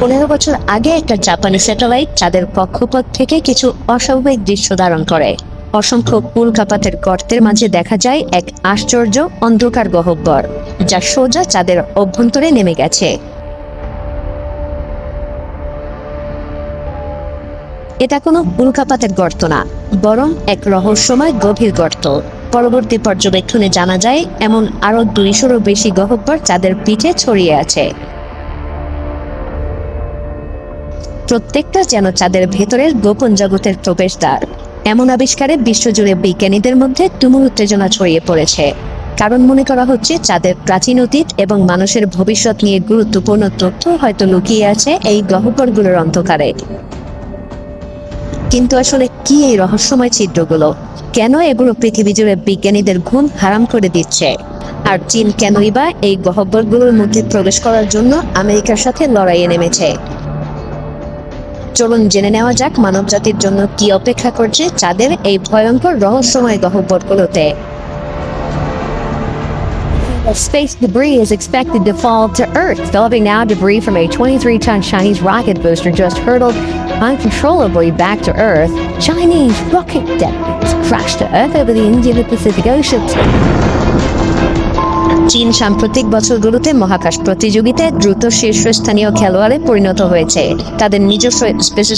পনেরো বছর আগে একটা জাপানি স্যাটেলাইট চাঁদের কক্ষপথ থেকে কিছু অস্বাভাবিক দৃশ্য ধারণ করে। অসংখ্য উল্কাপাতের গর্তের মাঝে দেখা যায় এক আশ্চর্য অন্ধকার গহ্বর যা সোজা চাঁদের অভ্যন্তরে নেমে গেছে। এটা কোনো উল্কাপাতের গর্ত না, বরং এক রহস্যময় গভীর গর্ত। পরবর্তী পর্যবেক্ষণে জানা যায়, এমন আরও দুইশোরও বেশি গহ্বর চাঁদের পিঠে ছড়িয়ে আছে। প্রত্যেকটা যেন চাঁদের ভেতরের গোপন জগতের প্রবেশদ্বার। এমন আবিষ্কারে বিশ্বজুড়ে বিজ্ঞানীদের মধ্যে তুমুল উত্তেজনা ছড়িয়ে পড়েছে। কারণ মনে করা হচ্ছে, চাঁদের প্রাচীন অতীত এবং মানুষের ভবিষ্যৎ নিয়ে গুরুত্বপূর্ণ তথ্য হয়তো লুকিয়ে আছে এই গহ্বরগুলোর অন্ধকারে। কিন্তু আসলে কি এই রহস্যময় চিত্রগুলো কেন এগুলো পৃথিবী জুড়ে বিজ্ঞানীদের ঘুম হারাম করে দিচ্ছে? আর চীন কেনই বা এই গহ্বরগুলোর মধ্যে প্রবেশ করার জন্য আমেরিকার সাথে লড়াইয়ে নেমেছে? চলুন জেনে নেওয়া যাক মানবজাতির জন্য কি অপেক্ষা করছে চাঁদের এই ভয়ঙ্কর রহস্যময় গহ্বরগুলোতে Space debris is expected to fall to Earth. Developing now, debris from a 23 ton Chinese rocket booster just hurtled uncontrollably back to Earth. Chinese rocket debris crashed to Earth over the Indian Pacific Ocean. চীন সাম্প্রতিক বছরগুলোতে মহাকাশ প্রতিযোগিতায় দ্রুত শীর্ষস্থানীয় খেলোয়াড়ে পরিণত হয়েছে। তাদের নিজস্ব স্পেস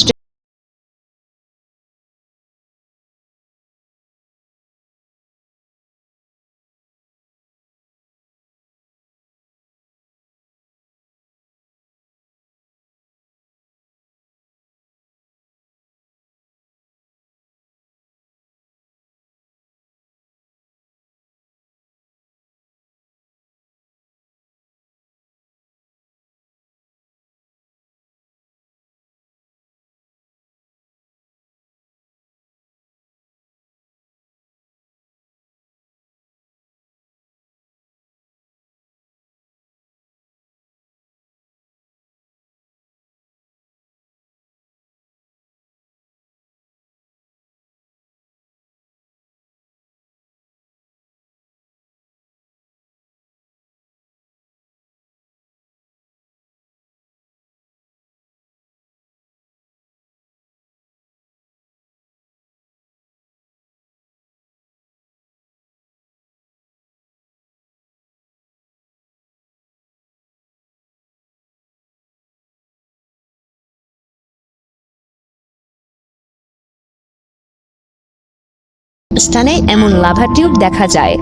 স্থানে এমন লাভা টিউব দেখা যায়।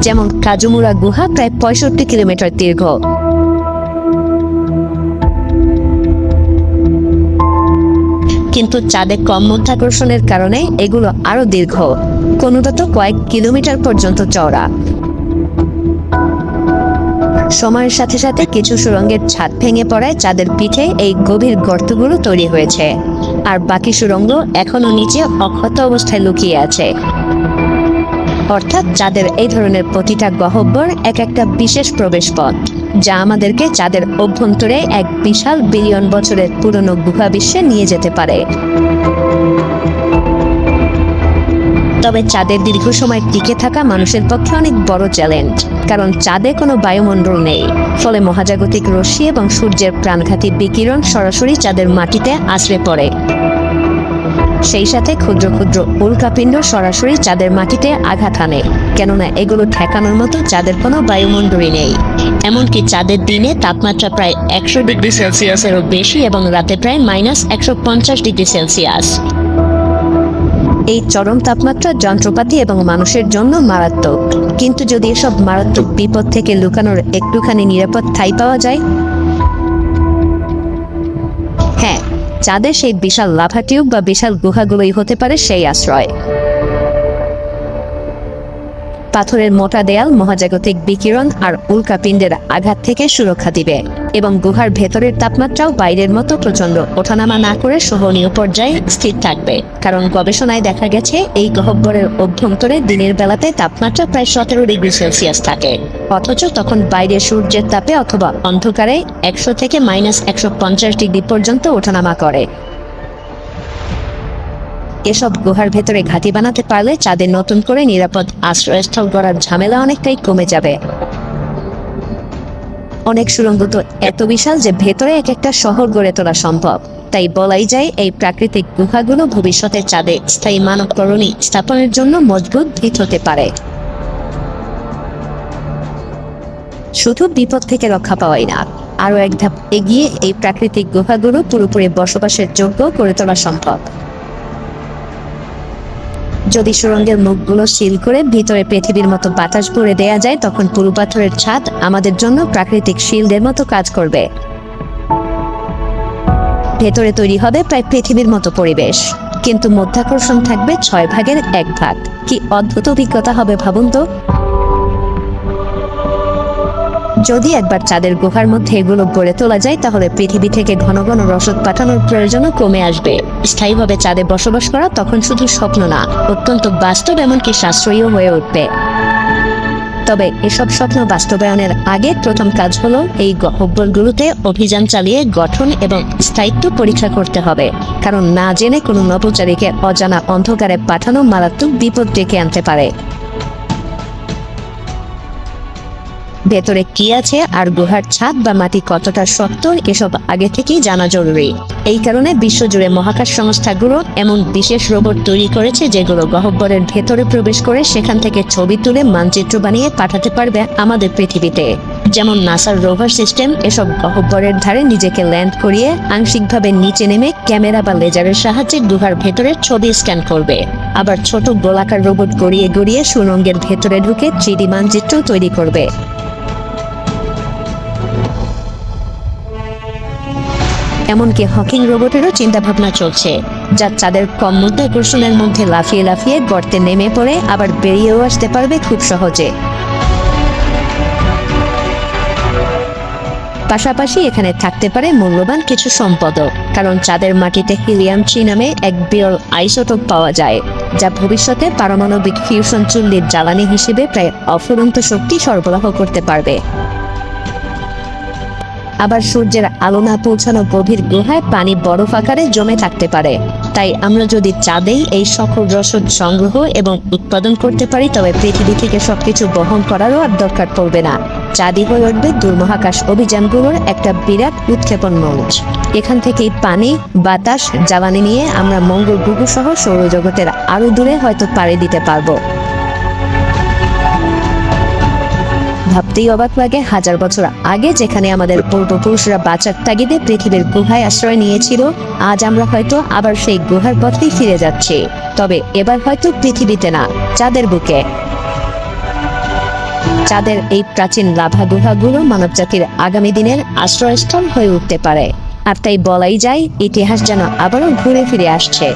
যেমন কাজুমুরা গুহা প্রায় পঁয়ষট্টি কিলোমিটার দীর্ঘ। কিন্তু চাঁদে কম মধ্যাকর্ষণের কারণে এগুলো আরও দীর্ঘ। কোনোটা তো কয়েক কিলোমিটার পর্যন্ত চওড়া। সময়ের সাথে সাথে কিছু সুরঙ্গের ছাদ ভেঙে পড়ায় চাঁদের পিঠে এই গভীর গর্তগুলো তৈরি হয়েছে। আর বাকি সুরঙ্গ এখনও নিচে অক্ষত অবস্থায় লুকিয়ে আছে। অর্থাৎ চাঁদের এই ধরনের প্রতিটা গহব্বর এক একটা বিশেষ প্রবেশ পথ যা আমাদেরকে চাঁদের অভ্যন্তরে এক বিশাল বিলিয়ন বছরের পুরনো গুহা বিশ্বে নিয়ে যেতে পারে। তবে চাঁদের দীর্ঘ সময় টিকে থাকা মানুষের পক্ষে অনেক বড় চ্যালেঞ্জ, কারণ চাঁদে কোনো বায়ুমণ্ডল নেই। ফলে মহাজাগতিক রশ্মি এবং সূর্যের প্রাণঘাতী বিকিরণ সরাসরি চাঁদের মাটিতে আশ্রে পড়ে। সেই সাথে ক্ষুদ্র ক্ষুদ্র উল্কাপিণ্ড সরাসরি চাঁদের মাটিতে আঘাত হানে, কেননা এগুলো ঠেকানোর মতো চাঁদের কোনো বায়ুমণ্ডলই নেই। এমনকি চাঁদের দিনে তাপমাত্রা প্রায় একশো ডিগ্রি সেলসিয়াসেরও বেশি এবং রাতে প্রায় মাইনাস একশো পঞ্চাশ ডিগ্রি সেলসিয়াস। এই চরম তাপমাত্রা যন্ত্রপাতি এবং মানুষের জন্য মারাত্মক। কিন্তু যদি এসব মারাত্মক বিপদ থেকে লুকানোর একটুখানি নিরাপদ ঠাই পাওয়া যায়? হ্যাঁ চাঁদে সেই বিশাল লাভা টিউব বা বিশাল গুহাগুলোই হতে পারে সেই আশ্রয়। পাথরের মোটা দেয়াল, মহাজাগতিক বিকিরণ আর উল্কাপিণ্ডের আঘাত থেকে সুরক্ষা দিবে এবং গুহার ভেতরের তাপমাত্রাও বাইরের মতো প্রচণ্ড ওঠানামা না করে সহনীয় পর্যায়ে স্থির থাকবে। কারণ গবেষণায় দেখা গেছে, এই গহ্বরের অভ্যন্তরে দিনের বেলাতে তাপমাত্রা প্রায় সতেরো ডিগ্রি সেলসিয়াস থাকে। অথচ তখন বাইরে সূর্যের তাপে অথবা অন্ধকারে একশো থেকে মাইনাস একশো পঞ্চাশ ডিগ্রি পর্যন্ত ওঠানামা করে। এসব গুহার ভেতরে ঘাঁটি বানাতে পারলে চাঁদে নতুন করে নিরাপদ আশ্রয়স্থল গড়ার ঝামেলা অনেকটাই কমে যাবে। অনেক সুড়ঙ্গ তো এত বিশাল যে ভেতরে এক একটা শহর গড়ে তোলা সম্ভব। তাই বলাই যায় এই প্রাকৃতিক গুহাগুলো ভবিষ্যতে চাঁদে স্থায়ী মানব কলোনি স্থাপনের জন্য মজবুত ভিত হতে পারে। শুধু বিপদ থেকে রক্ষা পাওয়াই না, আরও এক ধাপ এগিয়ে এই প্রাকৃতিক গুহাগুলো পুরোপুরি বসবাসের যোগ্য করে তোলা সম্ভব। যদি সুরঙ্গের মুখগুলো সিল করে ভিতরে পৃথিবীর মতো বাতাস ভরে দেয়া যায়, তখন পুরু পাথরের ছাদ আমাদের জন্য প্রাকৃতিক শিল্ডের মতো কাজ করবে। ভেতরে তৈরি হবে প্রায় পৃথিবীর মতো পরিবেশ। কিন্তু মধ্যাকর্ষণ থাকবে ছয় ভাগের এক ভাগ। কি অদ্ভুত অভিজ্ঞতা হবে ভাবুন তো। যদি একবার চাঁদের গুহার মধ্যে এগুলো গড়ে তোলা যায়, তাহলে পৃথিবী থেকে ঘন ঘন রসদ পাঠানোর প্রয়োজনও কমে আসবে। স্থায়ীভাবে চাঁদে বসবাস করা তখন শুধু স্বপ্ন না, অত্যন্ত বাস্তব এমনকি সাশ্রয়ীও হয়ে উঠবে। তবে এসব স্বপ্ন বাস্তবায়নের আগে প্রথম কাজ হলো এই গহ্বরগুলোতে অভিযান চালিয়ে গঠন এবং স্থায়িত্ব পরীক্ষা করতে হবে। কারণ না জেনে কোনো নভোচারীকে অজানা অন্ধকারে পাঠানো মারাত্মক বিপদ ডেকে আনতে পারে। ভেতরে কি আছে আর গুহার ছাদ বা মাটি কতটা শক্ত, এসব আগে থেকেই জানা জরুরি। এই কারণে বিশ্বজুড়ে মহাকাশ সংস্থাগুলো এমন বিশেষ রোবট তৈরি করেছে যেগুলো গহ্বরের ভেতরে প্রবেশ করে সেখান থেকে ছবি তুলে মানচিত্র বানিয়ে পাঠাতে পারবে আমাদের পৃথিবীতে। যেমন নাসার রোভার সিস্টেম এসব গহ্বরের ধারে নিজেকে ল্যান্ড করিয়ে আংশিকভাবে নিচে নেমে ক্যামেরা বা লেজারের সাহায্যে গুহার ভেতরে ছবি স্ক্যান করবে। আবার ছোট গোলাকার রোবট গড়িয়ে গড়িয়ে সুরঙ্গের ভেতরে ঢুকে থ্রিডি মানচিত্র তৈরি করবে। এমনকি হকিং রোবটেরও চিন্তা ভাবনা চলছে, যা চাঁদের কম মধ্যাকর্ষণের মধ্যে লাফিয়ে লাফিয়ে গর্তে নেমে পড়ে, আবার বেরিয়েও আসতে পারবে খুব সহজে। পাশাপাশি এখানে থাকতে পারে মূল্যবান কিছু সম্পদও, কারণ চাঁদের মাটিতে হিলিয়াম থ্রি নামে এক বিরল আইসোটোপ পাওয়া যায়, যা ভবিষ্যতে পারমাণবিক ফিউশন চুল্লির জ্বালানি হিসেবে প্রায় অফুরন্ত শক্তি সরবরাহ করতে পারবে। আবার সূর্যের আলো না পৌঁছানো গভীর গুহায় পানি বরফ আকারে জমে থাকতে পারে। তাই আমরা যদি চাঁদেই এই সকল রসদ সংগ্রহ এবং উৎপাদন করতে পারি, তবে পৃথিবী থেকে সবকিছু বহন করারও আর দরকার পড়বে না। চাঁদি হয়ে উঠবে দূরমহাকাশ অভিযানগুলোর একটা বিরাট উৎক্ষেপণ মঞ্চ। এখান থেকেই পানি, বাতাস, জ্বালানি নিয়ে আমরা মঙ্গল গ্রহ সহ সৌরজগতের আরও দূরে হয়তো পাড়ি দিতে পারব। ভাবতেই অবাক লাগে হাজার বছর আগে যেখানে আমাদের পূর্বপুরুষরা বাঁচার তাগিদে পৃথিবীর গুহায় আশ্রয় নিয়েছিল, আজ আমরা হয়তো আবার সেই গুহার পথেই ফিরে যাচ্ছি। তবে এবার হয়তো পৃথিবীতে না, চাঁদের বুকে। চাঁদের এই প্রাচীন লাভা গুহাগুলো মানবজাতির আগামী দিনের আশ্রয়স্থল হয়ে উঠতে পারে। আর তাই বলাই যায়, ইতিহাস যেন আবারও ঘুরে ফিরে আসছে।